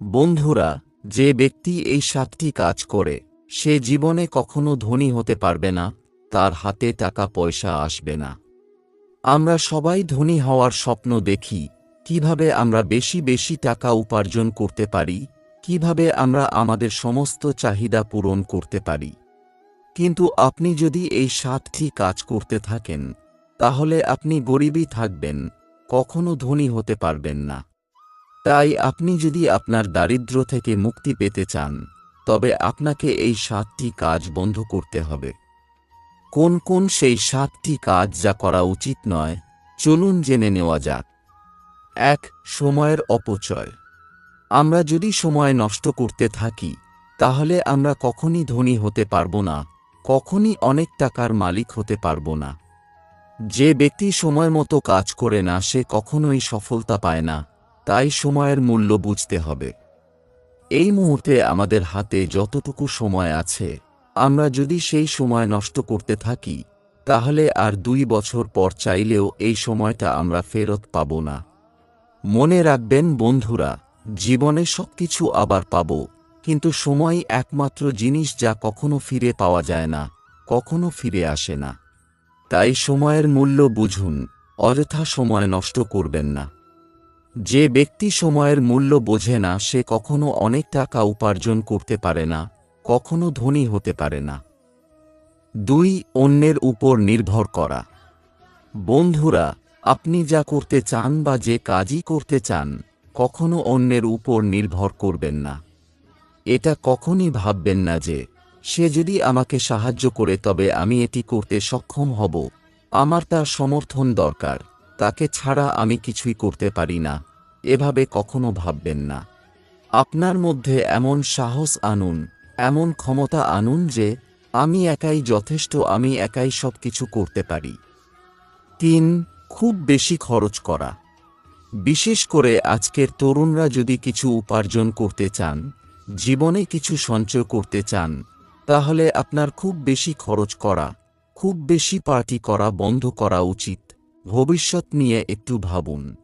বন্ধুরা, যে ব্যক্তি এই সাতটি কাজ করে, সে জীবনে কখনো ধনী হতে পারবে না, তার হাতে টাকা পয়সা আসবে না। আমরা সবাই ধনী হওয়ার স্বপ্ন দেখি, কীভাবে আমরা বেশি বেশি টাকা উপার্জন করতে পারি, কীভাবে আমরা আমাদের সমস্ত চাহিদা পূরণ করতে পারি। কিন্তু আপনি যদি এই সাতটি কাজ করতে থাকেন, তাহলে আপনি গরিবই থাকবেন, কখনো ধনী হতে পারবেন না। তাই আপনি যদি আপনার দারিদ্র্য থেকে মুক্তি পেতে চান, তবে আপনাকে এই সাতটি কাজ বন্ধ করতে হবে। কোন কোন সেই সাতটি কাজ যা করা উচিত নয়, চলুন জেনে নেওয়া যাক। এক, সময়ের অপচয়। আমরা যদি সময় নষ্ট করতে থাকি, তাহলে আমরা কখনই ধনী হতে পারব না, কখনই অনেক টাকার মালিক হতে পারব না। যে ব্যক্তি সময় মতো কাজ করে না, সে কখনোই সফলতা পায় না। তাই সময়ের মূল্য বুঝতে হবে। এই মুহূর্তে আমাদের হাতে যতটুকু সময় আছে, আমরা যদি সেই সময় নষ্ট করতে থাকি, তাহলে আর দুই বছর পর চাইলেও এই সময়টা আমরা ফেরত পাব না। মনে রাখবেন বন্ধুরা, জীবনে সবকিছু আবার পাব, কিন্তু সময় একমাত্র জিনিস যা কখনো ফিরে পাওয়া যায় না, কখনো ফিরে আসে না। তাই সময়ের মূল্য বুঝুন, অযথা সময় নষ্ট করবেন না। যে ব্যক্তি সময়ের মূল্য বোঝে না, সে কখনো অনেক টাকা উপার্জন করতে পারে না, কখনো ধনী হতে পারে না। দুই, অন্যের উপর নির্ভর করা। বন্ধুরা, আপনি যা করতে চান বা যে কাজই করতে চান, কখনো অন্যের উপর নির্ভর করবেন না। এটা কখনই ভাববেন না যে, সে যদি আমাকে সাহায্য করে তবে আমি এটি করতে সক্ষম হব, আমার তার সমর্থন দরকার। তাকে ছাড়া আমি কিছুই করতে পারি না। এভাবে কখনো ভাববেন না। আপনার মধ্যে এমন সাহস আনুন, এমন ক্ষমতা আনুন যে, আমি একাই যথেষ্ট, আমি একাই সব কিছু করতে পারি। তিন, খুব বেশি খরচ করা। বিশেষ করে আজকের তরুণরা যদি কিছু উপার্জন করতে চান, জীবনে কিছু সঞ্চয় করতে চান, তাহলে আপনার খুব বেশি খরচ করা, খুব বেশি পার্টি করা বন্ধ করা উচিত। ভবিষ্যৎ নিয়ে একটু ভাবুন।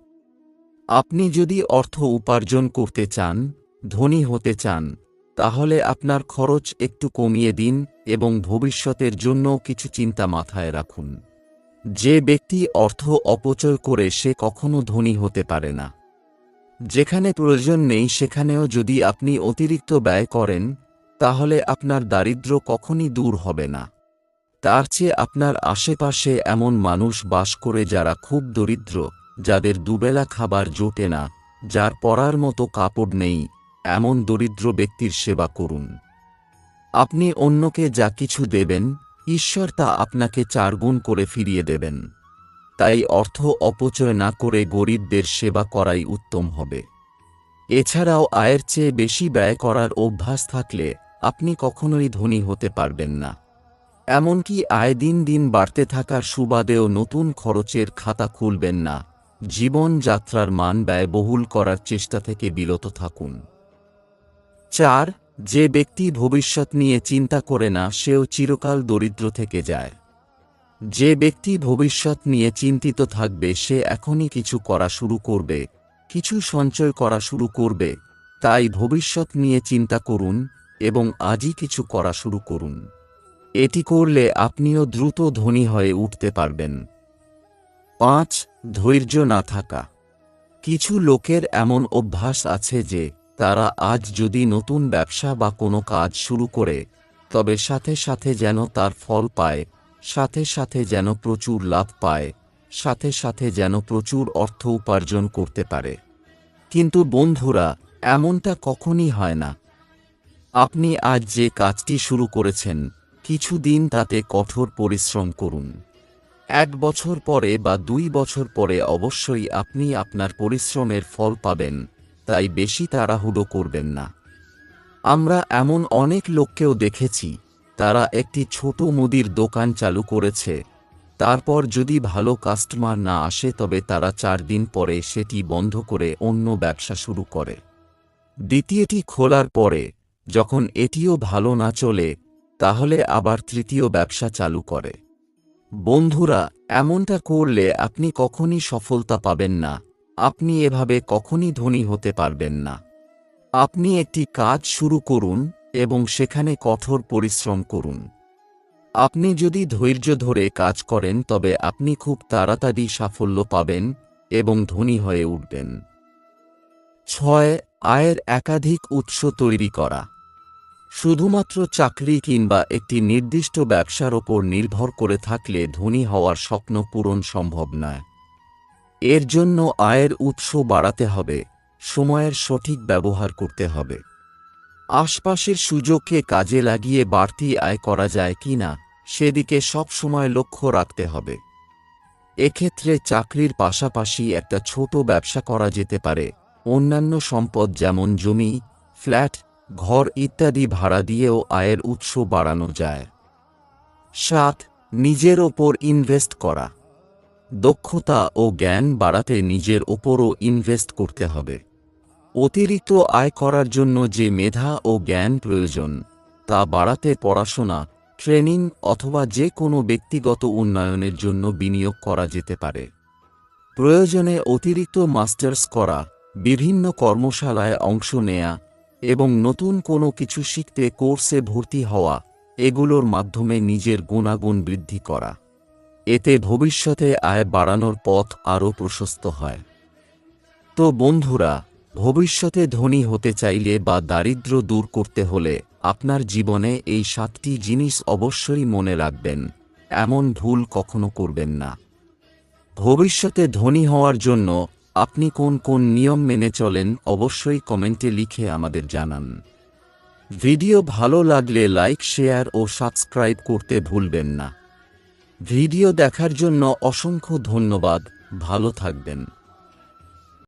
আপনি যদি অর্থ উপার্জন করতে চান, ধনী হতে চান, তাহলে আপনার খরচ একটু কমিয়ে দিন এবং ভবিষ্যতের জন্য কিছু চিন্তা মাথায় রাখুন। যে ব্যক্তি অর্থ অপচয় করে সে কখনো ধনী হতে পারে না। যেখানে প্রয়োজন নেই সেখানেও যদি আপনি অতিরিক্ত ব্যয় করেন, তাহলে আপনার দারিদ্র্য কখনই দূর হবে না। তার চেয়ে আপনার আশেপাশে এমন মানুষ বাস করে যারা খুব দরিদ্র, যাদের দুবেলা খাবার জোটে না, যার পরার মতো কাপড় নেই, এমন দরিদ্র ব্যক্তির সেবা করুন। আপনি অন্যকে যা কিছু দেবেন, ঈশ্বর তা আপনাকে চারগুণ করে ফিরিয়ে দেবেন। তাই অর্থ অপচয় না করে গরিবদের সেবা করাই উত্তম হবে। এছাড়াও আয়ের চেয়ে বেশি ব্যয় করার অভ্যাস থাকলে আপনি কখনোই ধনী হতে পারবেন না। এমনকি আয় দিন দিন বাড়তে থাকার সুবাদেও নতুন খরচের খাতা খুলবেন না। জীবনযাত্রার মান ব্যয়বহুল করার চেষ্টা থেকে বিরত থাকুন। চার, যে ব্যক্তি ভবিষ্যৎ নিয়ে চিন্তা করে না, সেও চিরকাল দরিদ্র থেকে যায়। যে ব্যক্তি ভবিষ্যৎ নিয়ে চিন্তিত থাকবে, সে এখনই কিছু করা শুরু করবে, কিছু সঞ্চয় করা শুরু করবে, তাই ভবিষ্যৎ নিয়ে চিন্তা করুন এবং আজই কিছু করা শুরু করুন। এটি করলে আপনিও দ্রুত ধনী হয়ে উঠতে পারবেন। পাঁচ, ধৈর্য না থাকা। কিছু লোকের এমন অভ্যাস আছে যে, তারা আজ যদি নতুন ব্যবসা বা কোনো কাজ শুরু করে, তবে সাথে সাথে যেন তার ফল পায়, সাথে সাথে যেন প্রচুর লাভ পায়, সাথে সাথে যেন প্রচুর অর্থ উপার্জন করতে পারে। কিন্তু বন্ধুরা, এমনটা কখনই হয় না। আপনি আজ যে কাজটি শুরু করেছেন কিছুদিন তাতে কঠোর পরিশ্রম করুন। এক বছর পরে বা দুই বছর পরে অবশ্যই আপনি আপনার পরিশ্রমের ফল পাবেন, তাই বেশি তাড়াহুড়ো করবেন না। আমরা এমন অনেক লোককেও দেখেছি, তারা একটি ছোট মুদির দোকান চালু করেছে। তারপর যদি ভালো কাস্টমার না আসে তবে তারা চার দিন পরে সেটি বন্ধ করে অন্য ব্যবসা শুরু করে। দ্বিতীয়টি খোলার পরে, যখন এটিও ভালো না চলে তাহলে আবার তৃতীয় ব্যবসা চালু করে। বন্ধুরা, এমনটা করলে আপনি কখনই সফলতা পাবেন না। আপনি এভাবে কখনই ধনী হতে পারবেন না। আপনি একটি কাজ শুরু করুন এবং সেখানে কঠোর পরিশ্রম করুন। আপনি যদি ধৈর্য ধরে কাজ করেন, তবে আপনি খুব তাড়াতাড়ি সাফল্য পাবেন এবং ধনী হয়ে উঠবেন। ছয়, আয়ের একাধিক উৎস তৈরি করা। শুধুমাত্র চাকরি কিংবা একটি নির্দিষ্ট ব্যবসার ওপর নির্ভর করে থাকলে ধনী হওয়ার স্বপ্ন পূরণ সম্ভব নয়। এর জন্য আয়ের উৎস বাড়াতে হবে, সময়ের সঠিক ব্যবহার করতে হবে। আশপাশের সুযোগকে কাজে লাগিয়ে বাড়তি আয় করা যায় কি না, সেদিকে সব সময় লক্ষ্য রাখতে হবে। এক্ষেত্রে চাকরির পাশাপাশি একটা ছোট ব্যবসা করা যেতে পারে। অন্যান্য সম্পদ যেমন জমি, ফ্ল্যাট ঘর ইত্যাদি ভাড়া দিয়েও আয়ের উৎস বাড়ানো যায়। সাত নিজের ওপর ইনভেস্ট করা। দক্ষতা ও জ্ঞান বাড়াতে নিজের ওপরও ইনভেস্ট করতে হবে। অতিরিক্ত আয় করার জন্য যে মেধা ও জ্ঞান প্রয়োজন, তা বাড়াতে পড়াশোনা, ট্রেনিং অথবা যে কোনো ব্যক্তিগত উন্নয়নের জন্য বিনিয়োগ করা যেতে পারে। প্রয়োজনে অতিরিক্ত মাস্টার্স করা, বিভিন্ন কর্মশালায় অংশ নেয়া এবং নতুন কোনো কিছু শিখতে কোর্সে ভর্তি হওয়া, এগুলোর মাধ্যমে নিজের গুণাগুণ বৃদ্ধি করা। এতে ভবিষ্যতে আয় বাড়ানোর পথ আরও প্রশস্ত হয়। তো বন্ধুরা, ভবিষ্যতে ধনী হতে চাইলে বা দারিদ্র্য দূর করতে হলে আপনার জীবনে এই সাতটি জিনিস অবশ্যই মনে রাখবেন, এমন ভুল কখনো করবেন না। ভবিষ্যতে ধনী হওয়ার জন্য আপনি কোন কোন নিয়ম মেনে চলেন, অবশ্যই কমেন্টে লিখে আমাদের জানান। ভিডিও ভালো লাগলে লাইক, শেয়ার ও সাবস্ক্রাইব করতে ভুলবেন না। ভিডিও দেখার জন্য অসংখ্য ধন্যবাদ, ভালো থাকবেন।